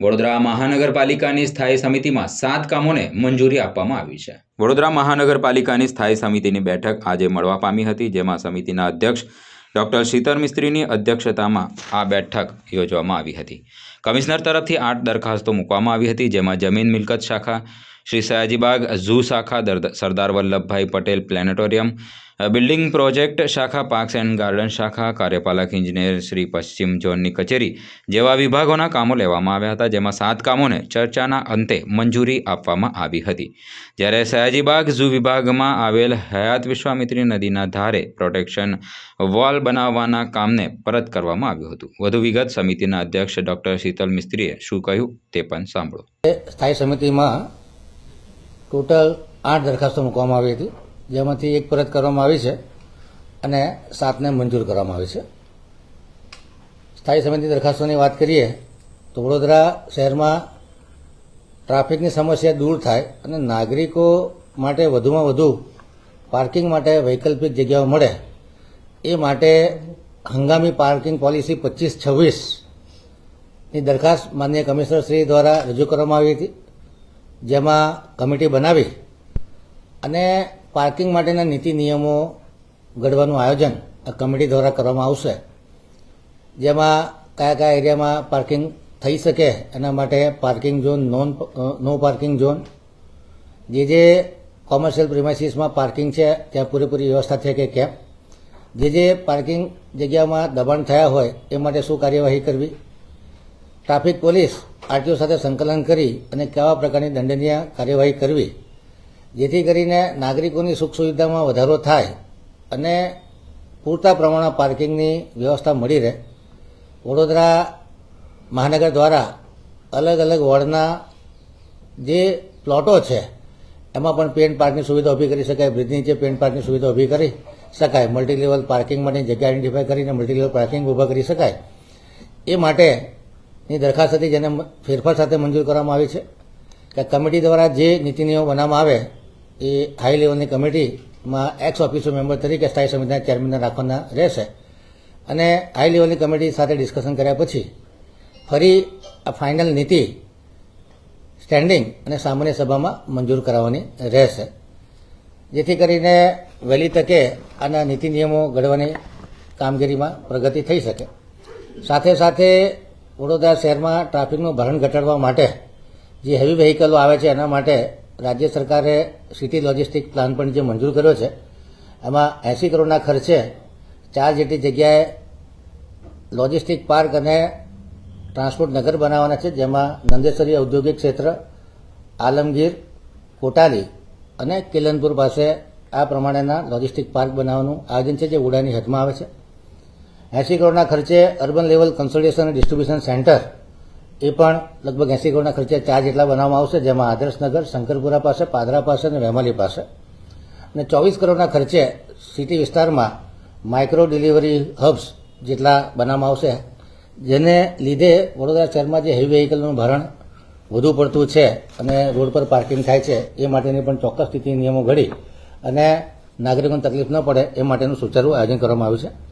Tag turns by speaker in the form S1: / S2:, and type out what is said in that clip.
S1: વડોદરા મહાનગરપાલિકાની સ્થાયી સમિતિમાં સાત કામોને મંજૂરી આપવામાં આવી છે. વડોદરા મહાનગરપાલિકાની સ્થાયી સમિતિની બેઠક આજે મળવા પામી હતી, જેમાં સમિતિના અધ્યક્ષ ડોક્ટર શીતલ મિસ્ત્રીની અધ્યક્ષતામાં આ બેઠક યોજવામાં આવી હતી. કમિશનર તરફથી આઠ દરખાસ્તો મૂકવામાં આવી હતી, જેમાં જમીન મિલકત શાખા શ્રી સયાજીબાગ ઝૂ શાખા દર- Sardar Vallabhbhai Patel planetarium. Building project શાખા પાર્ક્સ એન્ડ ગાર્ડન શાખા, કાર્યપાલક ઇજનેર શ્રી પશ્ચિમ ઝોનની કચેરી જેવા વિભાગોના કામો લેવામાં આવ્યા હતા, જેમાં સાત કામોને ચર્ચાના અંતે મંજૂરી આપવામાં આવી હતી. જ્યારે સયાજીબાગ ઝૂ વિભાગમાં આવેલ હયાત વિશ્વામિત્રી નદીના ધારે પ્રોટેક્શન વોલ બનાવવાના કામને પરત કરવામાં આવ્યું હતું. વધુ વિગત સમિતિના અધ્યક્ષ ડોક્ટર શીતલ મિસ્ત્રીએ શું કહ્યું તે પણ સાંભળો.
S2: સ્થાયી સમિતિમાં ટોટલ આઠ દરખાસ્તો મૂકવામાં આવી હતી. જેમાંથી એક પરત કરવામાં આવી છે અને સાતને મંજૂર કરવામાં આવી છે. સ્થાયી સમિતિ દરખાસ્તોની વાત કરીએ તો વડોદરા શહેરમાં ટ્રાફિકની સમસ્યા દૂર થાય અને નાગરિકો માટે વધુમાં વધુ પાર્કિંગ માટે વૈકલ્પિક જગ્યાઓ મળે, એ માટે હંગામી પાર્કિંગ પોલિસી પચીસ છવ્વીસની દરખાસ્ત માનનીય કમિશનર શ્રી દ્વારા રજૂ કરવામાં આવી હતી. જેમાં કમિટી બનાવી અને પાર્કિંગ માટેના નીતિ નિયમો ઘડવાનું આયોજન આ કમિટી દ્વારા કરવામાં આવશે. જેમાં કયા કયા એરિયામાં પાર્કિંગ થઈ શકે એના માટે parking zone, non no parking zone, જે જે કોમર્શિયલ પ્રિમાઇસીસમાં પાર્કિંગ છે ત્યાં પૂરેપૂરી વ્યવસ્થા છે કે કેમ, જે જે પાર્કિંગ જગ્યામાં દબાણ થયા હોય એ માટે શું કાર્યવાહી કરવી, ટ્રાફિક પોલીસ આરટીઓ સાથે સંકલન કરી અને કેવા પ્રકારની દંડનીય કાર્યવાહી કરવી, જેથી કરીને નાગરિકોની સુખ સુવિધામાં વધારો થાય અને પૂરતા પ્રમાણમાં પાર્કિંગની વ્યવસ્થા મળી રહે. વડોદરા મહાનગર દ્વારા અલગ અલગ વોર્ડના જે પ્લોટો છે, એમાં પણ પેન પાર્કની સુવિધા ઊભી કરી શકાય, બ્રિજ નીચે પેન પાર્કની સુવિધા ઊભી કરી શકાય મલ્ટી લેવલ પાર્કિંગ માટેની જગ્યા આઈડેન્ટિફાય કરીને મલ્ટી લેવલ પાર્કિંગ ઊભા કરી શકાય. એ માટેની દરખાસ્ત હતી જેને ફેરફાર સાથે મંજૂર કરવામાં આવી છે. કે કમિટી દ્વારા જે નીતિ નિયમો બનાવવામાં આવે, એ હાઈ લેવલની કમિટીમાં એક્સ ઓફિસર મેમ્બર તરીકે સ્થાયી સમિતિના ચેરમેનને રાખવાના રહેશે. અને હાઈ લેવલની કમિટી સાથે ડિસ્કશન કર્યા પછી, ફરી આ ફાઇનલ નીતિ સ્ટેન્ડિંગ અને સામાન્ય સભામાં મંજૂર કરાવવાની રહેશે. જેથી કરીને વહેલી તકે આના નીતિ નિયમો ઘડવાની કામગીરીમાં પ્રગતિ થઈ શકે. સાથે સાથે વડોદરા શહેરમાં ટ્રાફિકનું ભરણ ઘટાડવા માટે જે હેવી વ્હીકલો આવે છે, એના માટે રાજ્ય સરકારે સિટી લોજિસ્ટિક પ્લાન પણ જે મંજૂર કર્યો છે, એમાં એંસી કરોડના ખર્ચે ચાર જેટલી જગ્યાએ લોજિસ્ટિક પાર્ક અને ટ્રાન્સપોર્ટ નગર બનાવવાના છે, જેમાં નંદેસરી ઔદ્યોગિક ક્ષેત્ર, આલમગીર, કોટાલી અને કિલનપુર પાસે આ પ્રમાણેના લોજિસ્ટિક પાર્ક બનાવવાનું આયોજન છે, જે ઉડાની હદમાં આવે છે. એંસી કરોડના ખર્ચે અર્બન લેવલ કન્સોલિડેશન અને ડિસ્ટ્રીબ્યુશન સેન્ટર એ પણ લગભગ એંસી કરોડના ખર્ચે ચાર જેટલા બનાવવામાં આવશે, જેમાં આદર્શનગર, શંકરપુરા પાસે, પાદરા પાસે અને વેમાલી પાસે. અને ચોવીસ કરોડના ખર્ચે સિટી વિસ્તારમાં માઇક્રો ડિલિવરી હબ્સ જેટલા બનાવવામાં આવશે, જેને લીધે વડોદરા શહેરમાં જે હેવી વ્હીકલનું ભરણ વધુ પડતું છે અને રોડ પર પાર્કિંગ થાય છે, એ માટેની પણ ચોક્કસ સ્થિતિ નિયમો ઘડી અને નાગરિકોને તકલીફ ન પડે એ માટેનું સુચારું આયોજન કરવામાં આવ્યું છે.